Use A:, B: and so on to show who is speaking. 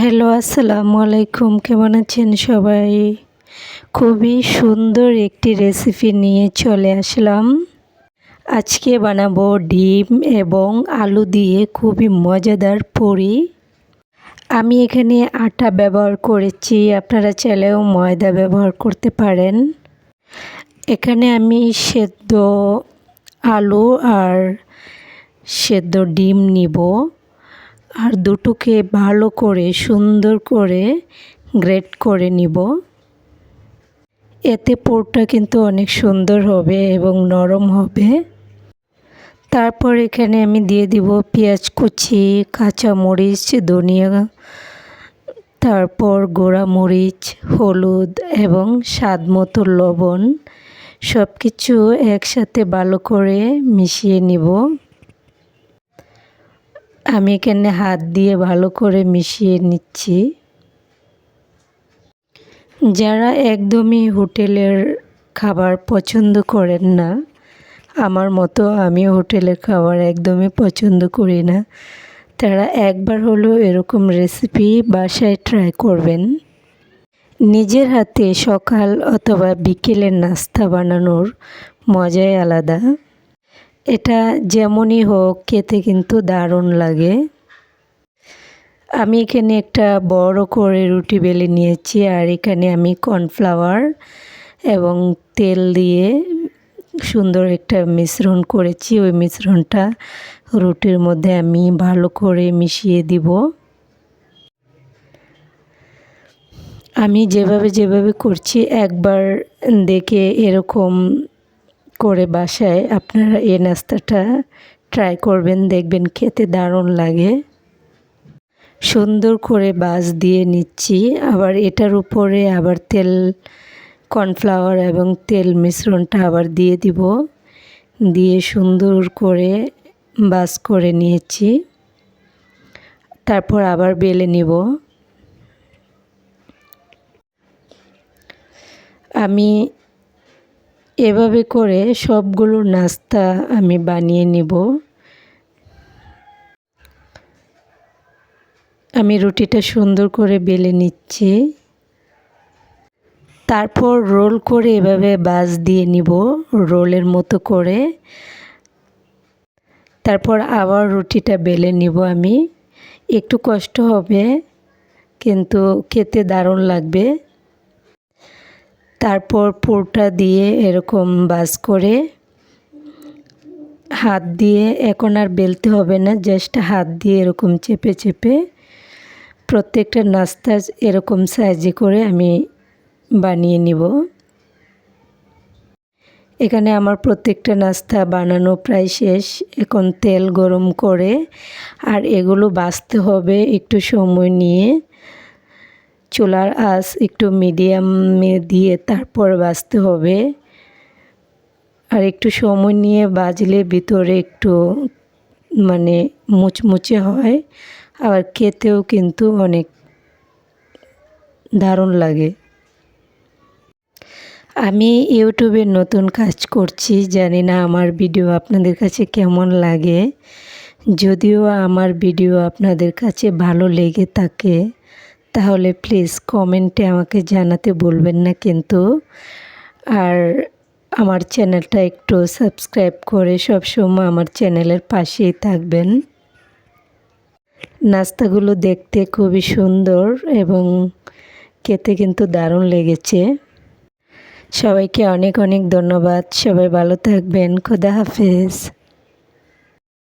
A: Hello, আসসালামু আলাইকুম। কেমন আছেন সবাই? খুবই সুন্দর একটি রেসিপি নিয়ে চলে আসলাম। আজকে বানাবো ডিম এবং আলু দিয়ে খুবই মজাদার পুরি। আমি এখানে আটা ব্যবহার করেছি, আপনারা চাইলেও ময়দা ব্যবহার করতে পারেন। এখানে আমি সেদ্ধ আলু আর সেদ্ধ ডিম নিব। আর দুটোকে ভালো করে, সুন্দর করে গ্রেট করে নিব। এতে পোরটা কিন্তু অনেক সুন্দর হবে এবং নরম হবে। তারপর এখানে আমি দিয়ে দিব পেঁয়াজ কুচি কাঁচা মরিচ ধনিয়া, তারপর গোড়া মরিচ হলুদ এবং স্বাদ মতো লবণ। সব কিছু একসাথে ভালো করে মিশিয়ে নিব। আমি এখানে হাত দিয়ে ভালো করে মিশিয়ে নিচ্ছি। যারা একদমই হোটেলের খাবার পছন্দ করেন না, আমার মতো আমি হোটেলের খাবার একদমই পছন্দ করি না, তারা একবার হলেও এরকম রেসিপি বাসায় ট্রাই করবেন। নিজের হাতে সকাল অথবা বিকেলের নাস্তা বানানোর মজাই আলাদা। এটা যেমনই হোক, খেতে কিন্তু দারুণ লাগে। আমি এখানে একটা বড় করে রুটি বেলে নিয়েছি, আর এখানে আমি কর্নফ্লাওয়ার এবং তেল দিয়ে সুন্দর একটা মিশ্রণ করেছি। ওই মিশ্রণটা রুটির মধ্যে আমি ভালো করে মিশিয়ে দিব। আমি যেভাবে যেভাবে করছি, একবার দেখে এরকম করে বাসায় আপনারা এই নাস্তাটা ট্রাই করবেন, দেখবেন খেতে দারুণ লাগে। সুন্দর করে বাস দিয়ে নিচ্ছি। আবার এটার উপরে আবার তেল কর্নফ্লাওয়ার এবং তেল মিশ্রণটা আবার দিয়ে দিব। দিয়ে সুন্দর করে বাস করে নিয়েছি। তারপর আবার বেলে নিব। আমি এভাবে করে সবগুলো নাস্তা আমি বানিয়ে নিব। আমি রুটিটা সুন্দর করে বেলে নিচ্ছি। তারপর রোল করে এভাবে বাজ দিয়ে নিব রোলের মতো করে। তারপর আবার রুটিটা বেলে নিব আমি। একটু কষ্ট হবে, কিন্তু খেতে দারুণ লাগবে। তারপর পুরটা দিয়ে এরকম বাস করে হাত দিয়ে, এখন আর বেলতে হবে না জাস্ট হাত দিয়ে এরকম চেপে চেপে প্রত্যেকটা নাস্তা এরকম সাইজে করে আমি বানিয়ে নিব। এখানে আমার প্রত্যেকটা নাস্তা বানানো প্রায় শেষ, এখন তেল গরম করে, আর এগুলো বাছতে হবে একটু সময় নিয়ে। চুলার আঁচ একটু মিডিয়ামে দিয়ে তারপর বাছতে হবে। আর একটু সময় নিয়ে বাজলে ভিতরে একটু মানে মুচমুচে হয় আবার খেতেও কিন্তু অনেক দারুণ লাগে। আমি ইউটিউবে নতুন কাজ করছি, জানি না আমার ভিডিও আপনাদের কাছে কেমন লাগে। যদিও আমার ভিডিও আপনাদের কাছে ভালো লেগে থাকে তাহলে প্লিজ কমেন্টে আমাকে জানাতে বলবেন না কিন্তু। আর আমার চ্যানেলটা একটু সাবস্ক্রাইব করে সবসময় আমার চ্যানেলের পাশেই থাকবেন। নাস্তাগুলো দেখতে খুবই সুন্দর এবং খেতে কিন্তু দারুণ লেগেছে। সবাইকে অনেক অনেক ধন্যবাদ। সবাই ভালো থাকবেন। খোদা হাফেজ।